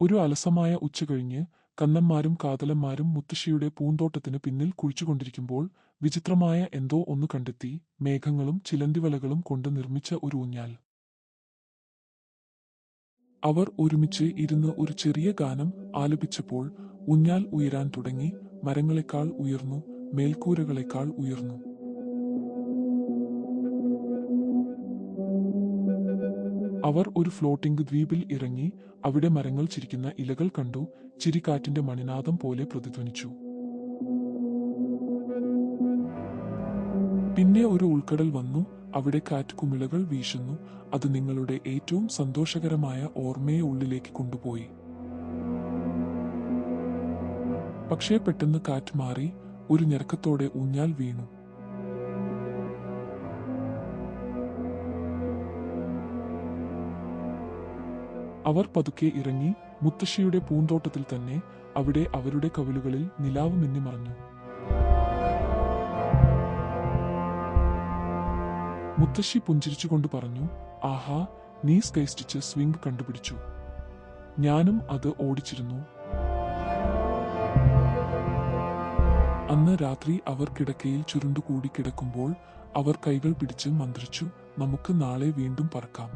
ഒരു അലസമായ ഉച്ച കഴിഞ്ഞ് കന്നന്മാരും കാതലന്മാരും മുത്തശ്ശിയുടെ പൂന്തോട്ടത്തിന് പിന്നിൽ കുഴിച്ചുകൊണ്ടിരിക്കുമ്പോൾ വിചിത്രമായ എന്തോ ഒന്ന് കണ്ടെത്തി മേഘങ്ങളും ചിലന്തിവലകളും കൊണ്ട് നിർമ്മിച്ച ഒരു ഊഞ്ഞാൽ. അവർ ഒരുമിച്ച് ഇരുന്ന് ഒരു ചെറിയ ഗാനം ആലപിച്ചപ്പോൾ ഊഞ്ഞാൽ ഉയരാൻ തുടങ്ങി മരങ്ങളെക്കാൾ ഉയർന്നു മേൽക്കൂരകളെക്കാൾ ഉയർന്നു. അവർ ഒരു ഫ്ലോട്ടിംഗ് ദ്വീപിൽ ഇറങ്ങി അവിടെ മരങ്ങൾ ചിരിക്കുന്ന ഇലകൾ കണ്ടു ചിരിക്കാറ്റിന്റെ മണിനാദം പോലെ പ്രതിധ്വനിച്ചു. പിന്നെ ഒരു ഉൾക്കടൽ വന്നു അവിടെ കാറ്റ് കുമിളകൾ വീശുന്നു അത് നിങ്ങളുടെ ഏറ്റവും സന്തോഷകരമായ ഓർമ്മയെ ഉള്ളിലേക്ക് കൊണ്ടുപോയി. പക്ഷേ പെട്ടെന്ന് കാറ്റ് മാറി ഒരു ഞെരക്കത്തോടെ ഊഞ്ഞാൽ വീണു. അവർ പതുക്കെ ഇറങ്ങി മുത്തശ്ശിയുടെ പൂന്തോട്ടത്തിൽ തന്നെ അവിടെ അവരുടെ കവിലുകളിൽ നിലാവ് മിന്നിമറഞ്ഞു മുത്തശ്ശി പുഞ്ചിരിച്ചുകൊണ്ട് പറഞ്ഞു ആഹാ നീ സ്കൈ സ്റ്റിച്ച് സ്വിംഗ് കണ്ടുപിടിച്ചു. ഞാനും അത് ഓടിച്ചിരുന്നു. അന്ന് രാത്രി അവർ കിടക്കയിൽ ചുരുണ്ടുകൂടി കിടക്കുമ്പോൾ അവർ കൈകൾ പിടിച്ച് മന്ത്രിച്ചു നമുക്ക് നാളെ വീണ്ടും പറക്കാം.